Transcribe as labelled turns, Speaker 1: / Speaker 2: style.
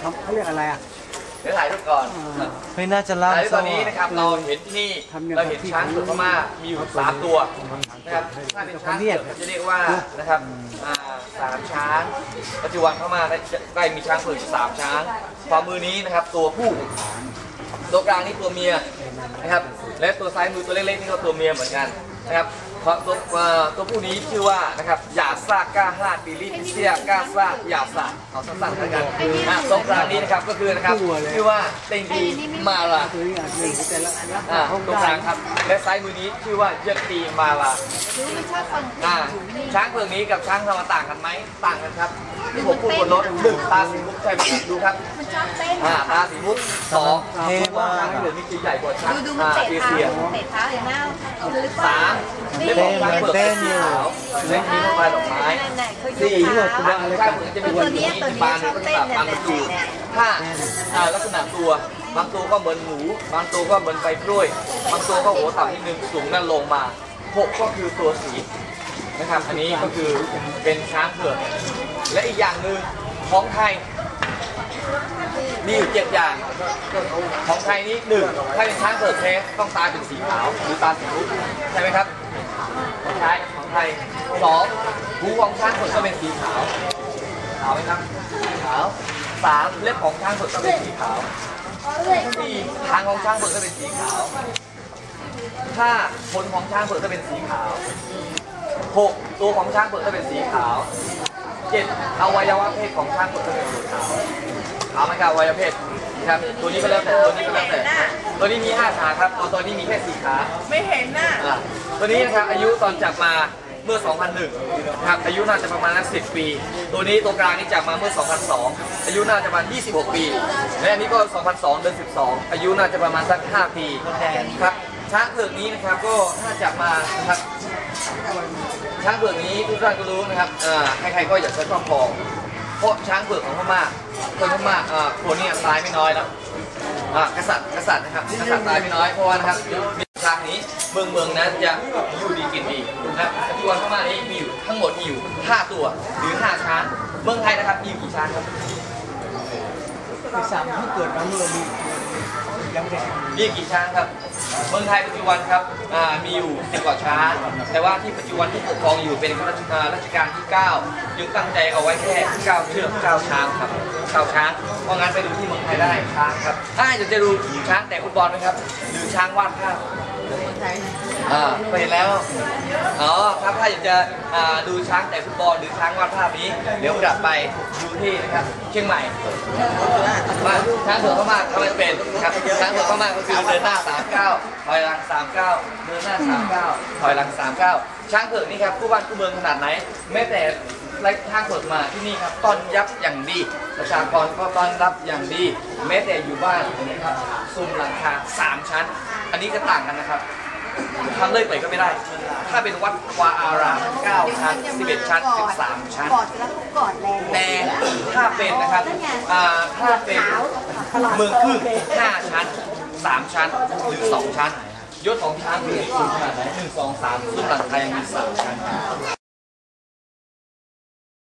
Speaker 1: เขาเขาเรียกอะไรอะ
Speaker 2: เดี๋ยวถ่ายรูปก่อน
Speaker 1: อ่า
Speaker 3: ไม่น่าจะล่าม
Speaker 2: ถ่ายรูปต
Speaker 3: โซ่
Speaker 2: อนนี้นะครับ เราเห็นที่นี่
Speaker 1: ทำอย่าง
Speaker 2: เราเห็นช้างเผือกพม่ามีอยู่สามตัวนะครับ ถ้าเป็นช้างเผือกจะเรียกว่านะครับอ่าสามช้าง ปัจจุบันพม่าได้ได้มีช้างเผือกอยู่สามช้าง ความมือนี้นะครับตัวผู้ตัวกลางนี่ตัวเมียนะครับ และตัวซ้ายมือตัวเล็กๆนี่ก็ตัวเมียเหมือนกันนะครับเพราะตัวเอ่อตัวผู้นี้ชื่อว่านะครับยาซาก้าฮาติลิเซียก้าซายาซาเอาสั้นๆแล้วกันอะตรงกลางนี้นะครับก็คือนะครับชื่อว่าเต็งดีมาลา
Speaker 1: ตัวนี้อะหนึ่งแต่ละละ
Speaker 2: อ่า
Speaker 1: ห้อง
Speaker 2: ตรงก
Speaker 1: ได้
Speaker 2: ลางครับและซ้ายมือนี้ชื่อว่าเยนตีมาลา
Speaker 4: รู้มันชอบฟังเพล
Speaker 2: อ่าง
Speaker 4: อยู่นี่
Speaker 2: ช้างเผือกนี้กับช้างธรรมต่างกันไหมต่างกันครับที่ผมพูดบนรถหนึ่งตาสีมุกใช่ไหมครับดูครับ
Speaker 4: มันชอบเต้น
Speaker 2: อ่าตาสีมุกสองดูว่าช้างเผือกนี่จะใหญ่กว่าช้าง
Speaker 4: ดูดูมัน
Speaker 2: อ่า
Speaker 4: เตะ
Speaker 2: เอ
Speaker 4: เท้า
Speaker 2: เชีย
Speaker 4: เตะเท้าอย่างน่าเอาหรือเป
Speaker 2: สา
Speaker 4: ล่ามนี่
Speaker 2: เล็บของช้าเผือกเป็นสีขาวเล็บมีลูกปลาดอกไม้
Speaker 4: ไหนๆเขาย
Speaker 2: สี่
Speaker 4: กเท้า
Speaker 2: ช้างเผือกจะมีวันนี้มีปลาเนี่ยก็จะแบบมันดูถ้าอ่าลักษณะตัวบางตัวก็เหมือนหมูบางตัวก็เหมือนใบกล้วย บางตัวก็หัวต่ำนิดนึงสูงนั่นลงมาหกก็คือตัวสีนะครับ อันนี้ก็คือเป็นช้างเผือกและอีกอย่างหนึ่งของไทยมีอยู่เจ็ดอย่างของไทยนี้หนึ่งถ้าเป็นช้างเผือกแท้ต้องตาเป็นสีขาวหรือตาสีรุ้งใช่ไหมครับ ของไทยของไทยสองหูของช้างเผือกก็เป็นสีขาวขาวไหมครับสีขาวสามเล็บของช้างเผือกก็เป็นสีขาวสี่ทางของช้างเผือกก็เป็นสีขาวห้าขนของช้างเผือกก็เป็นสีขาวหกตัวของช้างเผือกจะเป็นสีขาวเจ็ดอวัยวะเพศของช้างเผือกจะเป็นสีขาวขาวไหมครับอวัยวะเพศ ครับ ตัวนี้ก็แล้วแต่ตัวนี้ก็แล้วแต่ตัวนี้มีห้าขาครับตัวตัวนี้มีแค่สี่ขา
Speaker 5: ไม่เห็นน่ะ
Speaker 2: อะตัวนี้นะครับอายุตอนจับมาเมื่อ 2001นะครับอายุน่าจะประมาณนัก10 ปี ตัวนี้ตัวกลางนี่จับมาเมื่อ 2002 อายุน่าจะประมาณ 26 ปี และอันนี้ก็ 2002 เดือน 12 อายุน่าจะประมาณสัก 5 ปีครับช้างเผือกนี้นะครับก็ถ้าจับมานะครับช้างเผือกนี้ทุกท่านก็รู้นะครับอ่าใครๆก็อยากจะครอบครอง เพราะช้างเผือกของพม่าคนพม่าอ่าคนเนี้ตายไม่น้อยแล้วอ่ากษัตริย์กษัตริย์นะครับกษัตริย์ตายไม่น้อยเพราะว่านะครับมีช้างนี้เมืองเมืองนั้นจะอยู่ดีกินดีนะครับปัจจุบันพม่านี้มีอยู่ทั้งหมดมีอยู่5ตัวหรือ5ช้างเมืองไทยนะครับมีอยู่กี่ช้างครับ
Speaker 1: ไปสั่งให้เกิดมาเมื่อมียังเด็ก
Speaker 2: มีกี่ช้างครับ เมืองไทยปัจจุบันครับอ่ามีอยู่สิบกว่าช้างแต่ว่าที่ปัจจุบันที่ปกครองอยู่เป็นรัชอ่ารัชกาลที่ 9 ยังตั้งใจเอาไว้แค่9เชือก9ช้างครับ9ช้างเพราะงั้นไปดูที่เมืองไทยได้ช้างครับถ้าอยากจะดูช้างแต่ฟุตบอลไหมครับ หรือช้างวาดภาพอ่าไปเห็นแล้ว อ๋อครับถ้าอยากจะอ่าดูช้างแต่ฟุตบอลหรือช้างวาดภาพนี้ เดี๋ยวกลับไปดูที่นะครับเชียงใหม่มา ช้างเผือกเขามาทำไมเป็นครับช้างเผือกเขามาก็คือเดินหน้า39ถอยหลัง39เดินหน้า39ถอยหลัง39ช้างเผือกนี่ครับผู้บ้านผู้เมืองขนาดไหนแม้แต่ไล่ช้างเผือกมาที่นี่ครับต้อนยับอย่างดี ประชากรก็ต้อนรับอย่างดี แม้แต่อยู่บ้านนะครับซุ้มหลังคา3ชั้น อันนี้ก็ต่างกันนะครับทำเลยไปก็ไม่ได้ ถ้าเป็นวัดวาอาราม9ชั้น11 ชั้น 13 ชั้น
Speaker 4: กอดแล้วก็กอดแรง
Speaker 2: แต่ถ้าเป็นนะครับอ่าถ้าเป็นเมืองครึ่ง5ชั้น 3 ชั้น หรือ 2 ชั้น ยศของช้างคือสูงขนาดไหน1 2 3ซึ่งหลังไทยยังมี3ชั้น